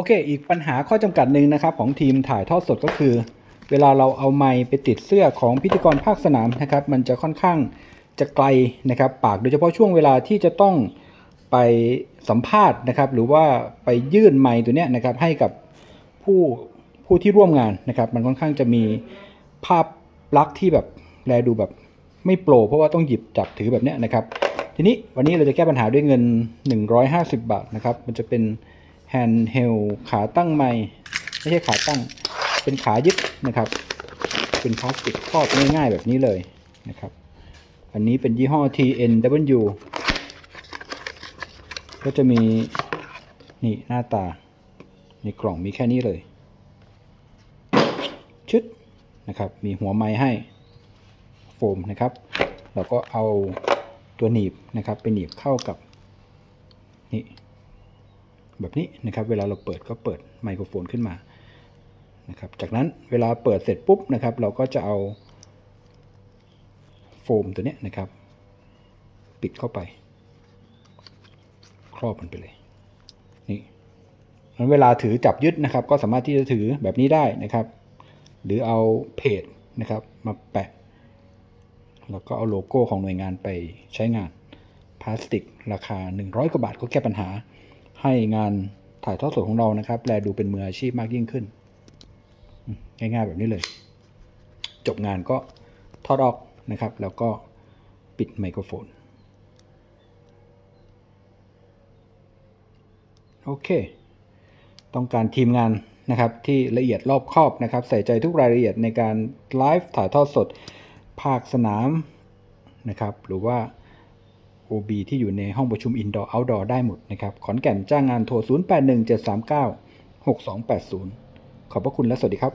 อเค อีกปัญหาข้อจำกัดหนึ่งนะครับ ของทีมถ่ายทอดสดก็คือ เวลาเราเอาไมค์ไปติดเสื้อของพิธีกรภาคสนามนะครับ มันจะค่อนข้างจะไกลนะครับ ปากโดยเฉพาะช่วงเวลาที่จะต้องไปสัมภาษณ์นะครับ หรือว่าไปยื่นไมค์ตัวเนี้ยนะครับ ให้กับผู้ผู้ที่ร่วมงานนะครับ มันค่อนข้างจะมีภาพลักษณ์ที่แบบแลดูแบบไม่โปร เพราะว่าต้องหยิบจับถือแบบเนี้ยนะครับ ทีนี้วันนี้เราจะแก้ปัญหาด้วยเงิน 150 บาทนะครับ มันจะเป็น แฮนด์เฮลขาตั้งไม้ไม่ใช่ขาตั้ง เป็นขายึดนะครับ เป็นพลาสติกครอบง่ายๆแบบนี้เลยนะครับ อันนี้เป็นยี่ห้อ TNW ก็จะมีนี่หน้าตา ในกล่องมีแค่นี้เลย ชึดนะครับ มีหัวไม้ให้โฟมนะครับ เราก็เอาตัวหนีบนะครับ ไปหนีบเข้ากับนี่ แบบนี้นะครับ เวลาเราเปิดก็เปิดไมโครโฟนขึ้นมานะครับจากนั้นเวลาเปิดเสร็จปุ๊บนะครับ เราก็จะเอาโฟมตัวนี้นะครับ ปิดเข้าไป ครอบมันไปเลยนี่งั้นเวลาถือจับยึดนะครับ ก็สามารถที่จะถือแบบนี้ได้นะครับ หรือเอาเพจนะครับมาแปะ แล้วก็เอาโลโก้ของหน่วยงานไปใช้งานพลาสติก ราคา 100กว่าบาทก็แก้ปัญหา ให้งานถ่ายทอดสดของเรานะครับ แลดูเป็นมืออาชีพมากยิ่งขึ้น ง่ายๆแบบนี้เลย จบงานก็ทอดออกนะครับ แล้วก็ปิดไมโครโฟน โอเค ต้องการทีมงานนะครับที่ละเอียดรอบคอบนะครับ ใส่ใจทุกรายละเอียดในการไลฟ์ถ่ายทอดสด ภาคสนามนะครับ หรือว่า OB ที่อยู่ในห้องประชุม Indoor Outdoor ได้หมดนะครับ ขอนแก่นจ้างงานโทร 0817396280 ขอบพระคุณและสวัสดีครับ